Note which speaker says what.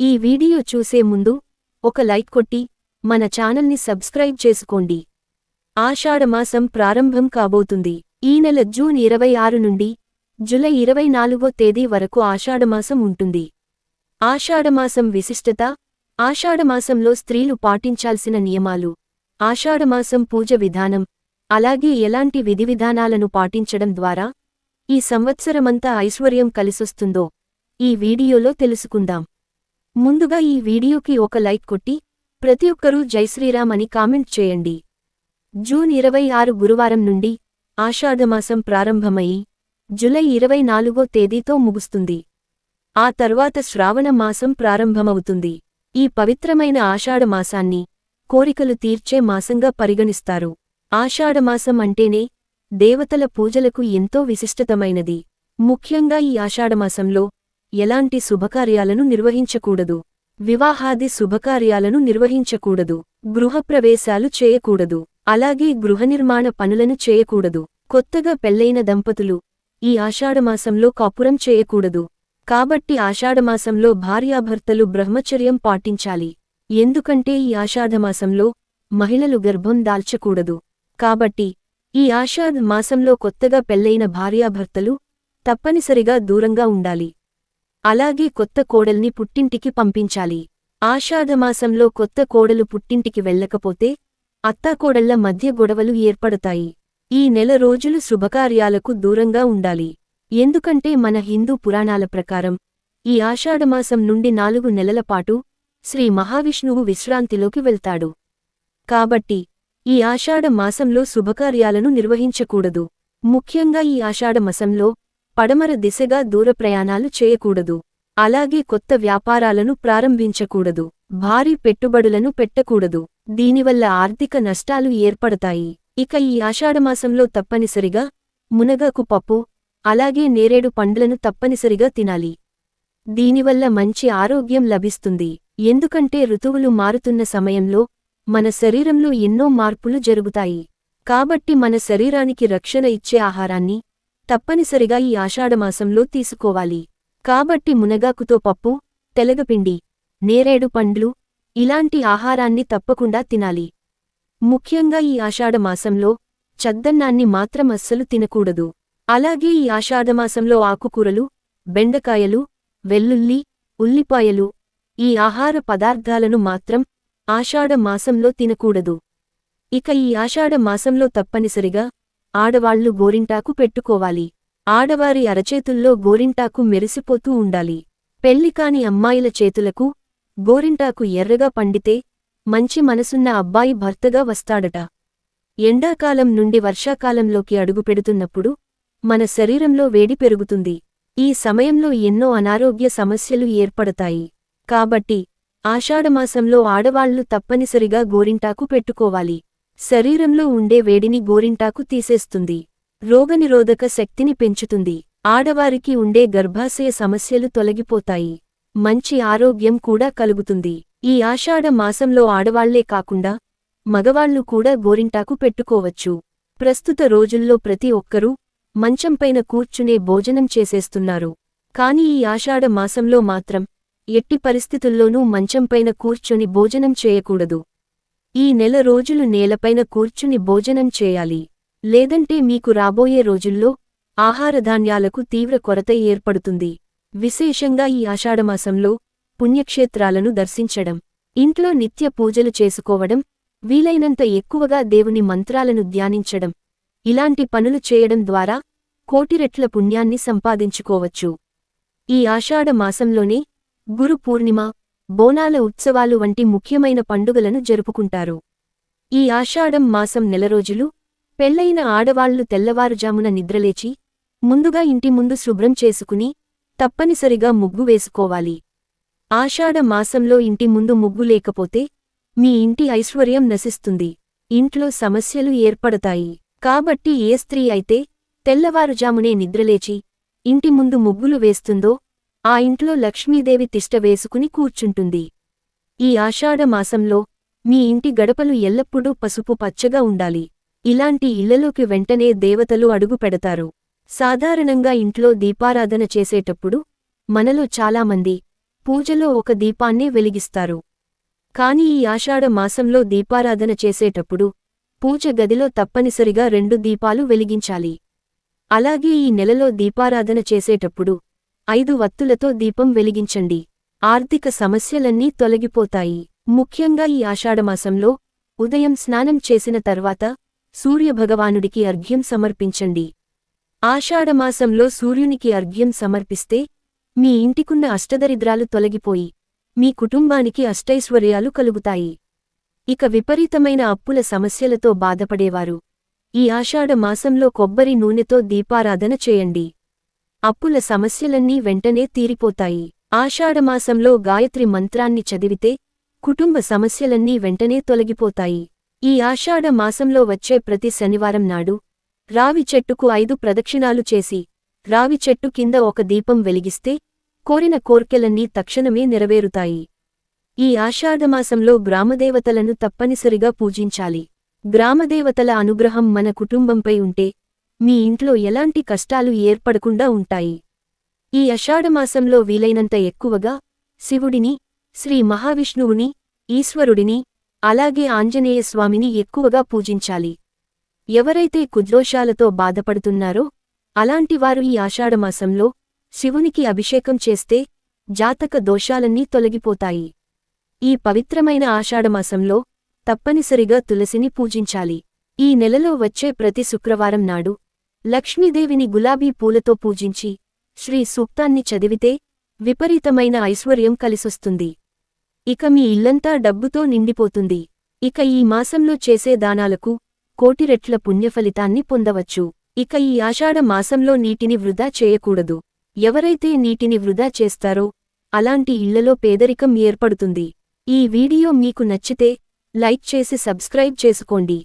Speaker 1: ఈ వీడియో చూసే ముందు ఒక లైక్ కొట్టి మన ఛానల్ని సబ్స్క్రైబ్ చేసుకోండి. ఆషాఢమాసం ప్రారంభం కాబోతుంది. ఈ నెల జూన్ ఇరవై ఆరు నుండి జులై ఇరవై నాలుగో తేదీ వరకు ఆషాఢమాసం ఉంటుంది. ఆషాఢమాసం విశిష్టత ఆషాఢమాసంలో స్త్రీలు పాటించాల్సిన నియమాలు ఆషాఢమాసం పూజ విధానం అలాగే ఎలాంటి విధివిధానాలను పాటించడం ద్వారా ఈ సంవత్సరమంతా ఐశ్వర్యం కలిసొస్తుందో ఈ వీడియోలో తెలుసుకుందాం. ముందుగా ఈ వీడియోకి ఒక లైక్ కొట్టి ప్రతి ఒక్కరూ జైశ్రీరామ్ అని కామెంట్ చేయండి. జూన్ ఇరవై ఆరు గురువారం నుండి ఆషాఢమాసం ప్రారంభమయి జులై ఇరవై నాలుగో తేదీతో ముగుస్తుంది. ఆ తర్వాత శ్రావణ మాసం ప్రారంభమవుతుంది. ఈ పవిత్రమైన ఆషాఢమాసాన్ని కోరికలు తీర్చే మాసంగా పరిగణిస్తారు. ఆషాఢమాసం అంటేనే దేవతల పూజలకు ఎంతో విశిష్టతమైనది. ముఖ్యంగా ఈ ఆషాఢమాసంలో ఎలాంటి శుభకార్యాలను నిర్వహించకూడదు. వివాహాది శుభకార్యాలను నిర్వహించకూడదు. గృహప్రవేశాలు చేయకూడదు. అలాగే గృహనిర్మాణ పనులను చేయకూడదు. కొత్తగా పెళ్ళైన దంపతులు ఈ ఆషాఢమాసంలో కాపురం చేయకూడదు. కాబట్టి ఆషాఢమాసంలో భార్యాభర్తలు బ్రహ్మచర్యం పాటించాలి. ఎందుకంటే ఈ ఆషాఢమాసంలో మహిళలు గర్భం దాల్చకూడదు. కాబట్టి ఈ ఆషాఢ మాసంలో కొత్తగా పెళ్ళైన భార్యాభర్తలు తప్పనిసరిగా దూరంగా ఉండాలి. అలాగే కొత్త కోడల్ని పుట్టింటికి పంపించాలి. ఆషాఢమాసంలో కొత్త కోడలు పుట్టింటికి వెళ్ళకపోతే అత్తాకోడళ్ళ మధ్య గొడవలు ఏర్పడతాయి. ఈ నెల రోజులు శుభకార్యాలకు దూరంగా ఉండాలి. ఎందుకంటే మన హిందూ పురాణాల ప్రకారం ఈ ఆషాఢమాసం నుండి నాలుగు నెలల పాటు శ్రీ మహావిష్ణువు విశ్రాంతిలోకి వెళ్తాడు. కాబట్టి ఈ ఆషాఢ మాసంలో శుభకార్యాలను నిర్వహించకూడదు. ముఖ్యంగా ఈ ఆషాఢమాసంలో పడమర దిశగా దూర ప్రయాణాలు చేయకూడదు. అలాగే కొత్త వ్యాపారాలను ప్రారంభించకూడదు. భారీ పెట్టుబడులను పెట్టకూడదు. దీనివల్ల ఆర్థిక నష్టాలు ఏర్పడతాయి. ఇక ఈ ఆషాఢమాసంలో తప్పనిసరిగా మునగకు పప్పు అలాగే నేరేడు పండ్లను తప్పనిసరిగా తినాలి. దీనివల్ల మంచి ఆరోగ్యం లభిస్తుంది. ఎందుకంటే ఋతువులు మారుతున్న సమయంలో మన శరీరంలో ఎన్నో మార్పులు జరుగుతాయి. కాబట్టి మన శరీరానికి రక్షణ ఇచ్చే ఆహారాన్ని తప్పనిసరిగా ఈ ఆషాఢమాసంలో తీసుకోవాలి. కాబట్టి మునగాకుతో పప్పు తెలగపిండి నేరేడు పండ్లు ఇలాంటి ఆహారాన్ని తప్పకుండా తినాలి. ముఖ్యంగా ఈ ఆషాఢమాసంలో చద్దన్నాన్ని మాత్రం అస్సలు తినకూడదు. అలాగే ఈ ఆషాఢమాసంలో ఆకుకూరలు బెండకాయలు వెల్లుల్లి ఉల్లిపాయలు ఈ ఆహార పదార్థాలను మాత్రం ఆషాఢ మాసంలో తినకూడదు. ఇక ఈ ఆషాఢ మాసంలో తప్పనిసరిగా ఆడవాళ్ళు గోరింటాకు పెట్టుకోవాలి. ఆడవారి అరచేతుల్లో గోరింటాకు మెరిసిపోతూ ఉండాలి. పెళ్ళికాని అమ్మాయిల చేతులకు గోరింటాకు ఎర్రగా పండితే మంచి మనసున్న అబ్బాయి భర్తగా వస్తాడట. ఎండాకాలం నుండి వర్షాకాలంలోకి అడుగుపెడుతున్నప్పుడు మన శరీరంలో వేడి పెరుగుతుంది. ఈ సమయంలో ఎన్నో అనారోగ్య సమస్యలు ఏర్పడతాయి. కాబట్టి ఆషాఢమాసంలో ఆడవాళ్ళు తప్పనిసరిగా గోరింటాకు పెట్టుకోవాలి. శరీరంలో ఉండే వేడిని గోరింటాకు తీసేస్తుంది. రోగనిరోధక శక్తిని పెంచుతుంది. ఆడవారికి ఉండే గర్భాశయ సమస్యలు తొలగిపోతాయి. మంచి ఆరోగ్యం కూడా కలుగుతుంది. ఈ ఆషాఢ మాసంలో ఆడవాళ్ళే కాకుండా మగవాళ్ళు కూడా గోరింటాకు పెట్టుకోవచ్చు. ప్రస్తుత రోజుల్లో ప్రతి ఒక్కరూ మంచంపైన కూర్చునే భోజనం చేసేస్తున్నారు. కాని ఈ ఆషాఢ మాసంలో మాత్రం ఎట్టి పరిస్థితుల్లోనూ మంచంపైన కూర్చొని భోజనం చేయకూడదు. ఈ నెల రోజులు నేలపైన కూర్చుని భోజనం చేయాలి. లేదంటే మీకు రాబోయే రోజుల్లో ఆహారధాన్యాలకు తీవ్ర కొరత ఏర్పడుతుంది. విశేషంగా ఈ ఆషాఢమాసంలో పుణ్యక్షేత్రాలను దర్శించడం ఇంట్లో నిత్య పూజలు చేసుకోవడం వీలైనంత ఎక్కువగా దేవుని మంత్రాలను ధ్యానించడం ఇలాంటి పనులు చేయడం ద్వారా కోటిరెట్ల పుణ్యాన్ని సంపాదించుకోవచ్చు. ఈ ఆషాఢ మాసంలోనే గురు పూర్ణిమ బోనాల ఉత్సవాలు వంటి ముఖ్యమైన పండుగలను జరుపుకుంటారు. ఈ ఆషాఢం మాసం నెల రోజులు పెళ్ళైన ఆడవాళ్ళు తెల్లవారుజామున నిద్రలేచి ముందుగా ఇంటి ముందు శుభ్రం చేసుకుని తప్పనిసరిగా ముగ్గు వేసుకోవాలి. ఆషాఢ మాసంలో ఇంటి ముందు ముగ్గు లేకపోతే మీ ఇంటి ఐశ్వర్యం నశిస్తుంది. ఇంట్లో సమస్యలు ఏర్పడతాయి. కాబట్టి ఏ స్త్రీ అయితే తెల్లవారుజామునే నిద్రలేచి ఇంటి ముందు ముగ్గులు వేస్తుందో ఆ ఇంట్లో లక్ష్మీదేవి తిష్ట వేసుకుని కూర్చుంటుంది. ఈ ఆషాఢ మాసంలో మీ ఇంటి గడపలు ఎల్లప్పుడూ పసుపు పచ్చగా ఉండాలి. ఇలాంటి ఇళ్ళలోకి వెంటనే దేవతలు అడుగు పెడతారు. సాధారణంగా ఇంట్లో దీపారాధన చేసేటప్పుడు మనలో చాలామంది పూజలో ఒక దీపాన్నే వెలిగిస్తారు. కాని ఈ ఆషాఢ మాసంలో దీపారాధన చేసేటప్పుడు పూజ గదిలో తప్పనిసరిగా రెండు దీపాలు వెలిగించాలి. అలాగే ఈ నెలలో దీపారాధన చేసేటప్పుడు ఐదు వత్తులతో దీపం వెలిగించండి. ఆర్థిక సమస్యలన్నీ తొలగిపోతాయి. ముఖ్యంగా ఈ ఆషాఢమాసంలో ఉదయం స్నానం చేసిన తర్వాత సూర్యభగవానుడికి అర్ఘ్యం సమర్పించండి. ఆషాఢమాసంలో సూర్యునికి అర్ఘ్యం సమర్పిస్తే మీ ఇంటికున్న అష్టదరిద్రాలు తొలగిపోయి మీ కుటుంబానికి అష్టైశ్వర్యాలు కలుగుతాయి. ఇక విపరీతమైన అప్పుల సమస్యలతో బాధపడేవారు. ఈ ఆషాఢ మాసంలో కొబ్బరి నూనెతో దీపారాధన చేయండి. అప్పుల సమస్యలన్నీ వెంటనే తీరిపోతాయి. ఆషాఢమాసంలో గాయత్రి మంత్రాన్ని చదివితే కుటుంబ సమస్యలన్నీ వెంటనే తొలగిపోతాయి. ఈ ఆషాఢ మాసంలో వచ్చే ప్రతి శనివారం నాడు రావి చెట్టుకు ఐదు ప్రదక్షిణాలు చేసి రావి చెట్టు కింద ఒక దీపం వెలిగిస్తే కోరిన కోర్కెలన్నీ తక్షణమే నెరవేరుతాయి. ఈ ఆషాఢమాసంలో గ్రామదేవతలను తప్పనిసరిగా పూజించాలి. గ్రామదేవతల అనుగ్రహం మన కుటుంబంపై ఉంటే మీ ఇంట్లో ఎలాంటి కష్టాలు ఏర్పడకుండా ఉంటాయి. ఈ అషాఢమాసంలో వీలైనంత ఎక్కువగా శివుడిని శ్రీ మహావిష్ణువుని ఈశ్వరుడిని అలాగే ఆంజనేయ స్వామిని ఎక్కువగా పూజించాలి. ఎవరైతే కుద్రోషాలతో బాధపడుతున్నారో అలాంటివారు ఈ ఆషాఢమాసంలో శివునికి అభిషేకం చేస్తే జాతక దోషాలన్నీ తొలగిపోతాయి. ఈ పవిత్రమైన ఆషాఢమాసంలో తప్పనిసరిగా తులసిని పూజించాలి. ఈ నెలలో వచ్చే ప్రతి శుక్రవారం నాడు లక్ష్మీదేవిని గులాబీ పూలతో పూజించి శ్రీ సూక్తాన్ని చదివితే విపరీతమైన ఐశ్వర్యం కలిసొస్తుంది. ఇక మీ ఇల్లంతా డబ్బుతో నిండిపోతుంది. ఇక ఈ మాసంలో చేసే దానాలకు కోటిరెట్ల పుణ్యఫలితాన్ని పొందవచ్చు. ఇక ఈ ఆషాఢ మాసంలో నీటిని వృధా చేయకూడదు. ఎవరైతే నీటిని వృధా చేస్తారో అలాంటి ఇళ్ళలో పేదరికం ఏర్పడుతుంది. ఈ వీడియో మీకు నచ్చితే లైక్ చేసి సబ్స్క్రైబ్ చేసుకోండి.